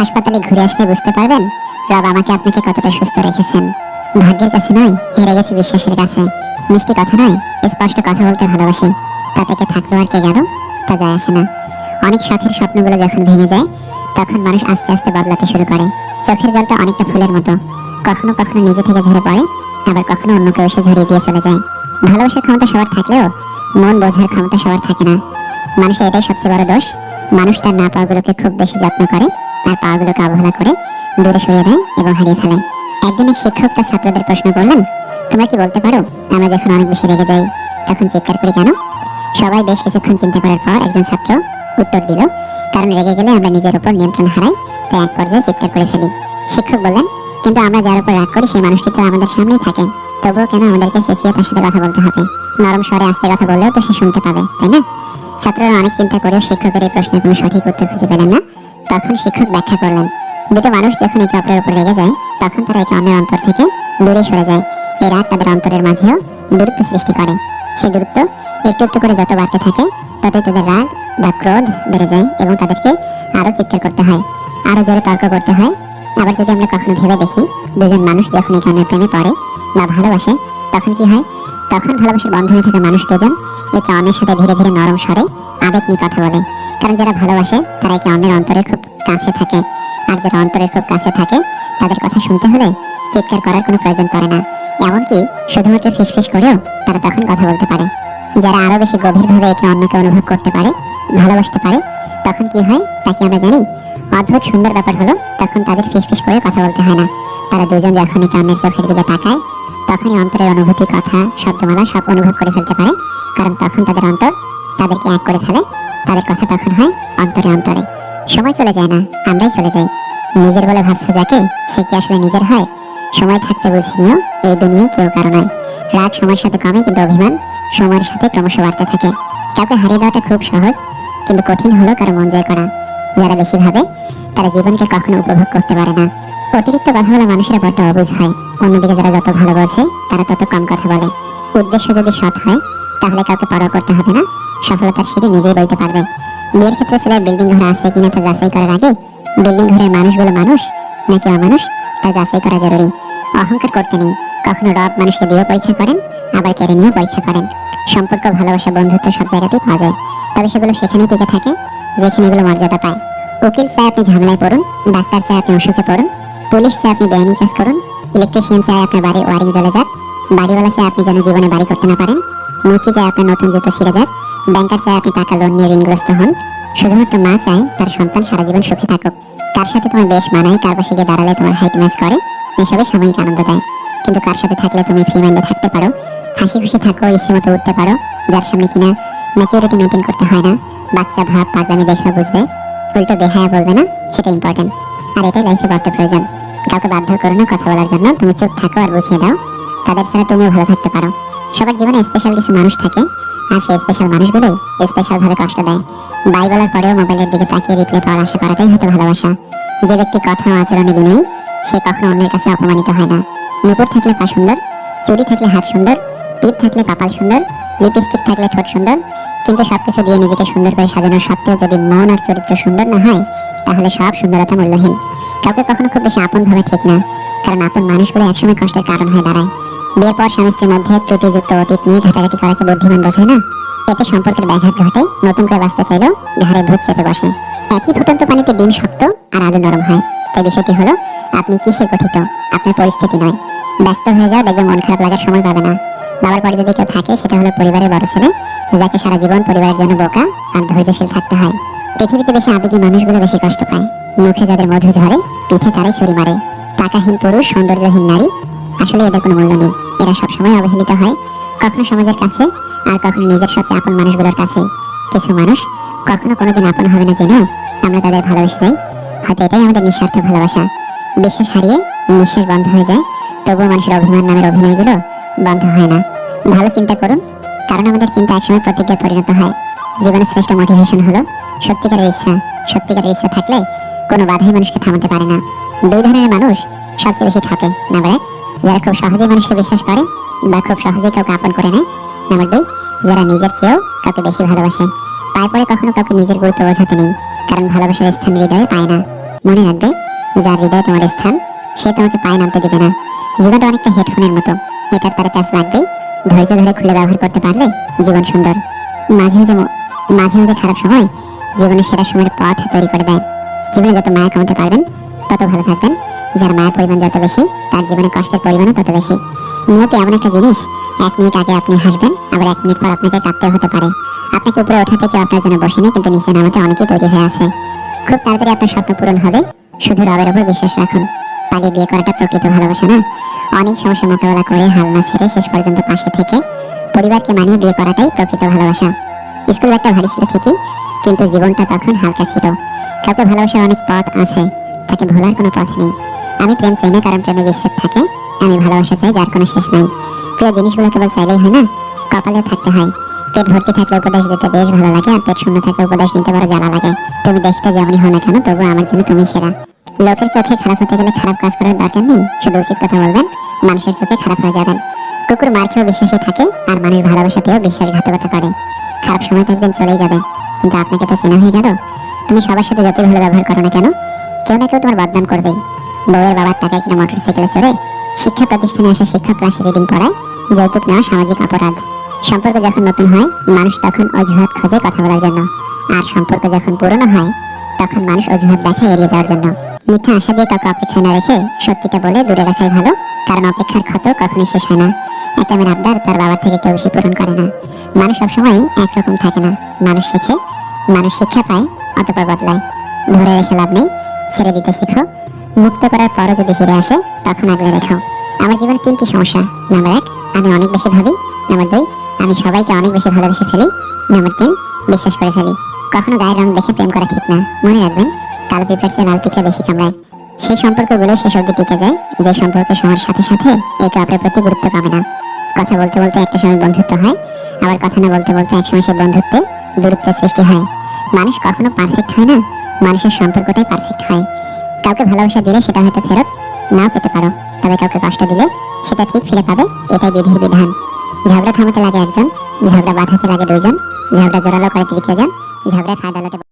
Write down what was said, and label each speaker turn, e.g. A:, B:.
A: হাসপাতালে ঘুরে আসলে বুঝতে পারবেন? রব আমাকে আপনাকে কতটা সুস্থ রেখেছেন। ভাগ্যের কাছে নয়, হেরে গেছি বিশ্বাসের কাছে। মিষ্টি কথা নয়, স্পষ্ট কথা বলতে ভালোবাসি। তা থেকে থাকল আর কে গেল? তা যায় আসে না। অনেক শখের স্বপ্নগুলো যখন ভেঙে যায়, তখন মানুষ আস্তে আস্তে বদলাতে শুরু করে। চোখের জলটা অনেকটা ফুলের মতো। কখনো কখনো নিজে থেকে ঝরে পড়ে, আবার কখনো অন্য কেউ এসে ঝরিয়ে দিয়ে চলে যায়। ভালোবাসার ক্ষমতা সবার থাকলেও, মন বোঝার ক্ষমতা সবার থাকে না। মানুষের এটাই সবচেয়ে বড় দোষ। মানুষ তার না পাওয়াগুলোকে খুব বেশি যত্ন করে আর পাওয়াগুলোকে অবহেলা করে দূরে সরিয়ে দেয় এবং হারিয়ে ফেলে। একদিন এক শিক্ষক তার ছাত্রদের প্রশ্ন করলেন, তোমরা কি বলতে পারো? আমরা যখন অনেক বেশি রেগে যাই, তখন চিৎকার করি কেন? সবাই বেশ কিছুক্ষণ চিন্তা করার পর একজন ছাত্র উত্তর দিল, কারণ রেগে গেলে আমরা নিজের উপর নিয়ন্ত্রণ হারাই, তাই এক পর্যায়ে চিৎকার করে ফেলি। শিক্ষক বললেন, কিন্তু আমরা যার উপর রাগ করি সেই মানুষটি তো আমাদের সামনেই থাকে। তবুও কেন আমাদেরকে চেঁচিয়ে তার সাথে কথা বলতে হবে? নরম স্বরে আস্তে কথা বললেও তো সে শুনতে পাবে, তাই না? ছাত্ররা অনেক চিন্তা করেও শিক্ষকের এই প্রশ্নের কোনো সঠিক উত্তর খুঁজে পেলেন না। তখন শিক্ষক ব্যাখ্যা করলেন, দুটো মানুষ যখন একে অপরের উপর রেগে যায়, তখন তারা একে অন্যের অন্তর থেকে দূরে সরে যায়। এই রাগ তাদের অন্তরের মাঝেও দূরত্ব সৃষ্টি করে। সেই দূরত্ব একটু একটু করে যত বাড়তে থাকে, ততই তাদের রাগ বা ক্রোধ বেড়ে যায় এবং তাদেরকে আরও চিৎকার করতে হয় আরও জোরে তর্ক করতে হয়। আবার যদি আমরা কখনো ভেবে দেখি, দুজন মানুষ যখন একে অন্যের প্রেমে পড়ে বা ভালোবাসে, তখন কি হয়? তখন ভালোবাসার বন্ধনে থাকা মানুষ দুজন একে অন্যের সাথে ধীরে ধীরে নরম স্বরে আবেগ নিয়ে কথা বলে। কারণ যারা ভালোবাসে, তারা একে অন্যের অন্তরের খুব কাছে থাকে। আর যারা অন্তরের খুব কাছে থাকে, তাদের কথা শুনতে হলে চিৎকার করার কোনো প্রয়োজন পড়ে না। এমনকি শুধুমাত্র ফিসফিস করেও তারা তখন কথা বলতে পারে। যারা আরও বেশি গভীরভাবে একে অন্যকে অনুভব করতে পারে, ভালোবাসতে পারে, তখন কি হয় তা কি আমরা জানি। অদ্ভুত সুন্দর ব্যাপার হলো, তখন তাদের ফিসফিস করে কথা বলতে হয় না। তারা দুজন যখন একে অন্যের চোখের দিকে তাকায়, তখনই অন্তরের অনুভূতি, কথা, শব্দমালা সব অনুভব করে ফেলতে পারে। কারণ তখন তাদের অন্তর তাদেরকে এক করে ফেলে। তাদের কথা তখন হয় অন্তরে অন্তরে। সময় চলে যায় না, আমরাই চলে যাই। নিজের বলে ভাবছ যাকে, সে কি আসলে নিজের হয়? সময় থাকতে বুঝে নিও এই দুনিয়ায় কেউ কারও নয়। রাগ সময়ের সাথে কমে কিন্তু অভিমান সময়ের সাথে ক্রমশ বাড়তে থাকে। কাউকে হারিয়ে দেওয়াটা খুব সহজ, কিন্তু কঠিন হলো কারও মন জয় করা। যারা বেশি ভাবে, তারা জীবনকে কখনো উপভোগ করতে পারে না। অতিরিক্ত কথা বলা মানুষেরা বড্ড অবুঝ হয়। অন্যদিকে যারা যত ভালো বোঝে, তারা তত কম কথা বলে। উদ্দেশ্য যদি সৎ হয় তাহলে কাউকে পরোয়া করতে হবে না। সফলতার সিঁড়ি নিজেই বইতে পারবে। বিয়ের ক্ষেত্রে ছেলের বিল্ডিং ঘর আছে কিনা তা যাচাই করার আগে বিল্ডিং ঘরের মানুষগুলো মানুষ নাকি অমানুষ তা যাচাই করা জরুরি। অহংকার করতে নেই। কখনো রব মানুষকে দিয়েও পরীক্ষা করেন, আবার কেড়ে নিয়েও পরীক্ষা করেন। সম্পর্ক, ভালোবাসা, বন্ধুত্ব সব জায়গাতেই পাওয়া যায়। তবে সেগুলো সেখানেই টিকে থাকে যেখানে এগুলো মর্যাদা পায়। উকিল চায় আপনি ঝামেলায় পড়ুন, ডাক্তার চায় আপনি অসুখে পড়ুন, পুলিশ চায় আপনি বেআইনি কাজ করুন, ইলেকট্রিশিয়ান চায় আপনার বাড়ির ওয়ারিং জ্বলে যাক, বাড়িওয়ালা চায় আপনি যেন জীবনে বাড়ি করতে না পারেন। মুচি চায় আপনার নতুন জুতো ছিঁড়ে যাক, ব্যাংকার চায় আপনি টাকা লোন নিয়ে ঋণগ্রস্ত হন। শুধুমাত্র মা চায় তার সন্তান সারা জীবন সুখে থাকুক। কার সাথে তোমার বেশ মানায়, কার পাশে গিয়ে দাঁড়ালে তোমার হাইট ম্যাচ করে, এসবে সাময়িক আনন্দ দেয়। কিন্তু কার সাথে থাকলে তুমি ফ্রি মাইন্ডে থাকতে পারো, হাসি খুশি থাকো, ইচ্ছে মতো উঠতে পারো, যার সামনে কিনা ম্যাচিউরিটি মেনটেন করতে হয় না। বাচ্চা ভাব, পাগলামি দেখলে বুঝবে, উল্টো বেহায়া বলবে না, সেটা ইম্পর্টেন্ট আর এটাই লাইফে বড্ড প্রয়োজন। কাউকে বাধ্য করো না কথা বলার জন্য, তুমি চুপ থাকো আর বুঝিয়ে দাও। তাদের ছাড়া তুমিও ভালো থাকতে পারো। সবার জীবনে স্পেশাল কিছু মানুষ থাকে, আর সেই স্পেশাল মানুষগুলোই স্পেশাল ভাবে কষ্ট দেয়। বাই বলার পরেও মোবাইলের দিকে তাকিয়ে রিপ্লে পাওয়ার আশা করাটাই হয়তো ভালোবাসা। যে ব্যক্তি কথা ও আচরণে বিনয়ী, সে কখনো অন্যের কাছে অপমানিত হয় না। নুপুর থাকলে পা সুন্দর, চুড়ি থাকলে হাত সুন্দর টিপ থাকলে কপাল সুন্দর লিপস্টিক থাকলে ঠোঁট সুন্দর, কিন্তু সবকিছু দিয়ে নিজেকে সুন্দর করে সাজানোর সত্ত্বেও যদি মন আর চরিত্র সুন্দর না হয়, তাহলে সব সুন্দরতা মূল্যহীন। কাউকে কখনো খুব বেশি আপন ভাবে ঠিক না, কারণ আপন মানুষগুলো একসময় কষ্টের কারণ হয়ে দাঁড়ায়। বিয়ের পর স্বামী স্ত্রীর মধ্যে ত্রুটিযুক্ত অতীত নিয়ে ঘাটাঘাটি করাকে বুদ্ধিমান বোঝে, না? এতে সম্পর্কের ব্যাঘাত ঘটে, নতুন করে বাঁচতে চাইলেও ঘাড়ে ভূত চেপে বসে। একই ফুটন্ত পানিতে ডিম শক্ত আর আলু নরম হয়। তাই বিষয়টি হলো, আপনি কিসে গঠিত আপনার পরিস্থিতি নয়। ব্যস্ত হয়ে যাও, দেখবে মন খারাপ লাগার সময় পাবে না। বাবার পরে যদি কেউ থাকে, সেটা হলো পরিবারের বড় ছেলে, যাকে সারা জীবন পরিবারের জন্য বোকা আর ধৈর্যশীল থাকতে হয়। পৃথিবীতে বেশি আবেগী মানুষগুলো বেশি কষ্ট পায়। মুখে যাদের মধু ঝরে, পিঠে তারাই ছুরি মারে। টাকাহীন পুরুষ, সৌন্দর্যহীন নারী আসলে এদের কোনো মূল্য নেই। এরা সবসময় অবহেলিত হয়, কখনো সমাজের কাছে আর কখনো নিজের সবচেয়ে আপন মানুষগুলোর কাছে। কিছু মানুষ কখনো কোনোদিন আপন হবে না জেনেও আমরা তাদের ভালোবেসে যাই। হয়তো এটাই আমাদের নিঃস্বার্থ ভালোবাসা। বিশ্বাস হারিয়ে নিঃশ্বাস বন্ধ হয়ে যায়। তবুও মানুষের অভিমান নামের অভিনয়গুলো বন্ধ হয় না। ভালো চিন্তা করুন, কারণ আমাদের চিন্তা একসময় প্রতিজ্ঞায় পরিণত হয়। জীবনের শ্রেষ্ঠ মোটিভেশন হলো সত্যিকারের ইচ্ছা। সত্যিকারের ইচ্ছা থাকলে কোনো বাধাই মানুষকে থামাতে পারে না। দুই ধরনের মানুষ সবচেয়ে বেশি ঠকে নাম্বার এক যারা খুব সহজেই মানুষকে বিশ্বাস করে বা খুব সহজেই কাউকে আপন করে নেয়, নাম্বার দুই, যারা নিজের চেয়েও কাউকে বেশি ভালোবাসে। পায়ে পরে কখনো কাউকে নিজের গুরুত্ব বোঝাতে নেই, কারণ ভালোবাসার স্থান হৃদয়ে পায় না। মনে রাখবে, যার হৃদয়ে তোমার স্থান, সে তোমাকে পায়ে নামতে দিবে না। জীবনটা অনেকটা হেডফোনের মতো, এটার তারা প্যাচ লাগবেই। ধৈর্য ধরে খুলে ব্যবহার করতে পারলে জীবন সুন্দর। মাঝে মাঝে মাঝে মাঝে খারাপ সময়, জীবনের সেরা সময়ের পথ তৈরি করে দেয়। জীবনে যত মায়া কমাতে পারবেন, তত ভালো থাকবেন। যার মায়ের পরিমাণ যত বেশি, তার জীবনে কষ্টের পরিমাণও তত বেশি। নিয়তি এমন একটা জিনিস, এক মিনিট আগে আপনি হাসবেন, আবার এক মিনিট পর আপনাকে কাঁদতে হতে পারে। আপনাকে উপরে ওঠাতে কেউ আপনার জন্য বসে নেই, কিন্তু নিচে নামাতে অনেকেই তৈরি হয়ে আছে। খুব তাড়াতাড়ি আপনার স্বপ্ন পূরণ হবে, শুধু রবের উপর বিশ্বাস রাখুন। পালিয়ে বিয়ে করাটা প্রকৃত ভালোবাসা না। অনেক সমস্যা মোকাবেলা করে হাল না ছেড়ে শেষ পর্যন্ত পাশে থেকে পরিবারকে মানিয়ে বিয়ে করাটাই প্রকৃত ভালোবাসা। স্কুল একটা ভারী ছিল ঠিকই, কিন্তু জীবনটা তখন হালকা ছিল। কাউকে ভালোবাসার অনেক পথ আছে, তাকে ভোলার কোনো পথ নেই। আমি প্রেম চাই না কারণ প্রেমে বিচ্ছেদ থাকে, আমি ভালোবাসা চাই যার কোনো শেষ নাই। প্রিয় জিনিসগুলো কেবল চাইলেই হয় না? কপালে থাকতে হয়। পেট ভর্তি থাকলে উপদেশ দিতে বেশ ভালো লাগে আর পেট শূন্য থাকলে উপদেশ নিতে বড় জ্বালা লাগে। তুমি দেখতে যেমনই হও না কেন তবু আমার জন্য তুমি সেরা। লোকের চোখে খারাপ হতে গেলে খারাপ কাজ করার দরকার নেই, শুধু উচিত কথা বলবেন, মানুষের চোখে খারাপ হয়ে যাবেন। কুকুর মার খেয়েও বিশ্বাসে থাকে আর মানুষ ভালোবাসা পেয়েও বিশ্বাসঘাতকতা করে। খারাপ সময় তো একদিন চলেই যাবে। কিন্তু আপনাকে তো চেনা হয়ে গেল? তুমি সবার সাথে যতই ভালো ব্যবহার করো না কেন? কেউ না কেউ তোমার বদনাম করবেই। বউয়ের বাবার টাকায় কিনা মোটর সাইকেলে চড়ে শিক্ষা প্রতিষ্ঠানে আসা শিক্ষক ক্লাসে রিডিং পড়ায় যৌতুক নেওয়া সামাজিক অপরাধ। সম্পর্ক যখন নতুন হয়, মানুষ তখন অজুহাত খোঁজে কথা বলার জন্য। আর সম্পর্ক যখন পুরনো হয়, তখন মানুষ অজুহাত দেখায় এড়িয়ে যাওয়ার জন্য। মিথ্যা আশা দিয়ে কাউকে অপেক্ষায় না রেখে সত্যিটা বলে দূরে রাখাই ভালো, কারণ অপেক্ষার ক্ষত কখনোই শেষ হয় না। একটা মেয়ের আবদার তার বাবার থেকে কেউ বেশি পূরণ করে না। মানুষ সবসময় একরকম থাকে না। মানুষ শেখে, মানুষ শিক্ষা পায়, অতপর বদলায়। ধরে রেখে লাভ নেই, ছেড়ে দিতে শেখো মুক্ত করার পরও যদি ফিরে আসে, তখন আগলে রেখো। আমার জীবনে তিনটি সমস্যা। নাম্বার এক, আমি অনেক বেশি ভাবি। নাম্বার দুই, আমি সবাইকে অনেক বেশি ভালোবেসে ফেলি। নাম্বার তিন, বিশ্বাস করে ফেলি। কখনো গায়ের রং দেখে প্রেম করা ঠিক না। মনে রাখবেন, কালো পিঁপড়ার চেয়ে লাল পিঁপড়া বেশি কামড়ায়। সেই সম্পর্কগুলো শেষ অব্দি টিকে যায়। যে সম্পর্ক সময়ের সাথে সাথে একে অপরের প্রতি গুরুত্ব কমে না। কথা বলতে বলতে একটা সময় বন্ধুত্ব হয়। আবার কথা না বলতে বলতে এক সময় সে বন্ধুত্বে দূরত্বের সৃষ্টি হয়। মানুষ কখনো পারফেক্ট হয় না। মানুষের সম্পর্কটাই পারফেক্ট হয়। কাউকে ভালোবাসা দিলে সেটা হয়তো ফেরত নাও পেতে পারো। তবে কাউকে কষ্ট দিলে সেটা ঠিক ফিরে পাবে, এটাই বিধির বিধান। ঝগড়া থামাতে লাগে একজন, ঝগড়া বাঁধাতে লাগে দুইজন, ঝগড়া জোরালো করে তৃতীয়জন ঝগড়া খায় লোটে